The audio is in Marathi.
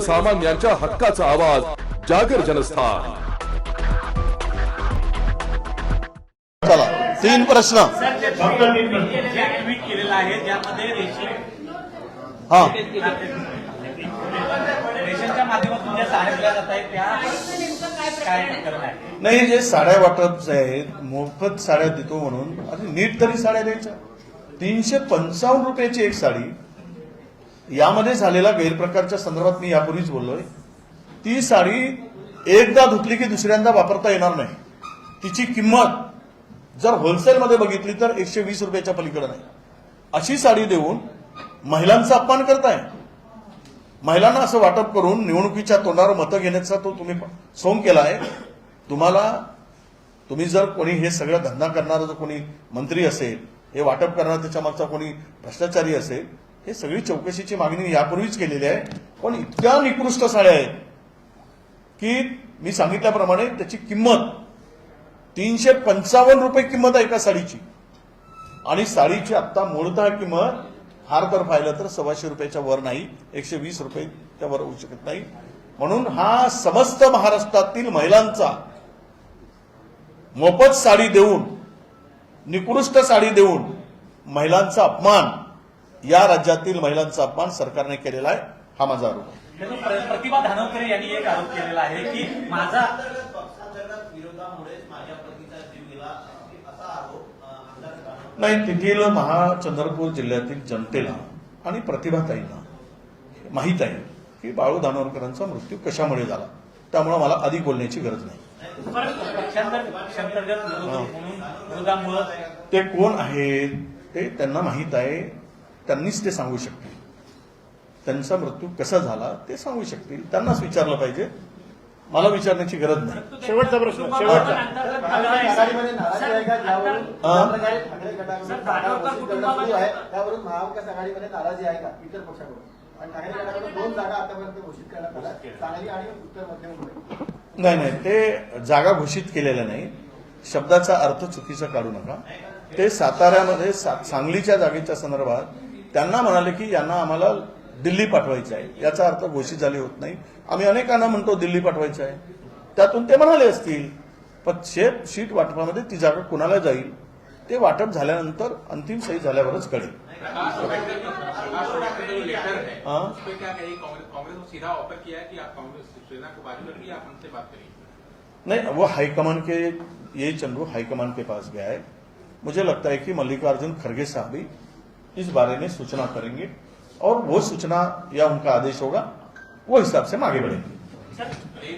सर्वसामान्यांच्या हक्काचा आवाज जागर जनस्थान. चला तीन प्रश्न. हा. नाही जे साड्या वाटप जे आहेत मोफत साड्या देतो म्हणून नीट तरी साड्या द्यायच्या. तीनशे पंचावन्न रुपयाची एक साडी यामध्ये झालेला गैरप्रकारच्या संदर्भात मी यापूर्वीच बोललोय. ती साडी एकदा धुतली की दुसऱ्यांदा वापरता येणार नाही. तिची किंमत जर होलसेलमध्ये बघितली तर एकशे वीस रुपयाच्या पलीकडे नाही. अशी साडी देऊन महिलांचा अपमान करताय. महिलांना असं वाटप करून निवडणुकीच्या तोंडावर मतं घेण्याचा तो तुम्ही सोंग केला आहे तुम्हाला तुम्ही जर कोणी हे सगळं धंदा करणारा जर कोणी मंत्री असेल हे वाटप करणारा त्याच्या मागचा कोणी भ्रष्टाचारी असेल हे सगळी चौकशीची मागणी यापूर्वीच केलेली आहे. पण इतक्या निकृष्ट साड्या आहेत की मी सांगितल्याप्रमाणे त्याची किंमत तीनशे पंचावन्न रुपये किंमत आहे एका साडीची. आणि साडीची आत्ता मूळतः किंमत हार तर पाहिलं तर सव्वाशे रुपयाच्या वर नाही एकशे वीस रुपये त्यावर होऊ शकत नाही. म्हणून हा समस्त महाराष्ट्रातील महिलांचा मोफत साडी देऊन निकृष्ट साडी देऊन महिलांचा अपमान या राज्यातील महिलांचा अपमान सरकारने केलेला आहे हा माझा आरोप आहे. प्रतिभा धानवकरे यांनी एक आरोप केलेला आहे की माझा नाही तेथील महाचंद्रपूर जिल्ह्यातील जनतेला आणि प्रतिभाताईंना माहीत आहे की बाळू धानोरकरांचा मृत्यू कशामुळे झाला? त्यामुळे मला अधिक बोलण्याची गरज नाही. ते कोण आहेत? ते त्यांना माहीत आहे. त्यांनीच ते सांगू शकतील. त्यांचा मृत्यू कसा झाला ते सांगू शकतील. त्यांनाच विचारलं पाहिजे. मला विचारण्याची गरज नाही. शेवटचा प्रश्न, नाही नाही. ते जागा घोषित केलेल्या नाही. शब्दाचा अर्थ चुकीचा काढू नका. ते साताऱ्यामध्ये सा- सांगलीच्या जागेच्या संदर्भात त्यांना म्हणाले की यांना आम्हाला दिल्ली पाठवायचं आहे. याचा अर्थ घोषित झाली होत नाही. आम्ही अनेकांना म्हणतो दिल्ली पाठवायचं आहे. त्यातून ते म्हणाले असतील पण शेत शीट वाटपामध्ये ती जागा कुणाला जाईल ते वाटप झाल्यानंतर अंतिम सही झाल्यावरच कळेल. लेटर है? हाँ। नहीं वो हाईकमान के ये चंद्रू हाईकमान के पास गया है. मुझे लगता है कि मल्लिकार्जुन खड़गे साहब भी इस बारे में सूचना करेंगे और वो सूचना या उनका आदेश होगा वो हिसाब से हम आगे बढ़ेंगे।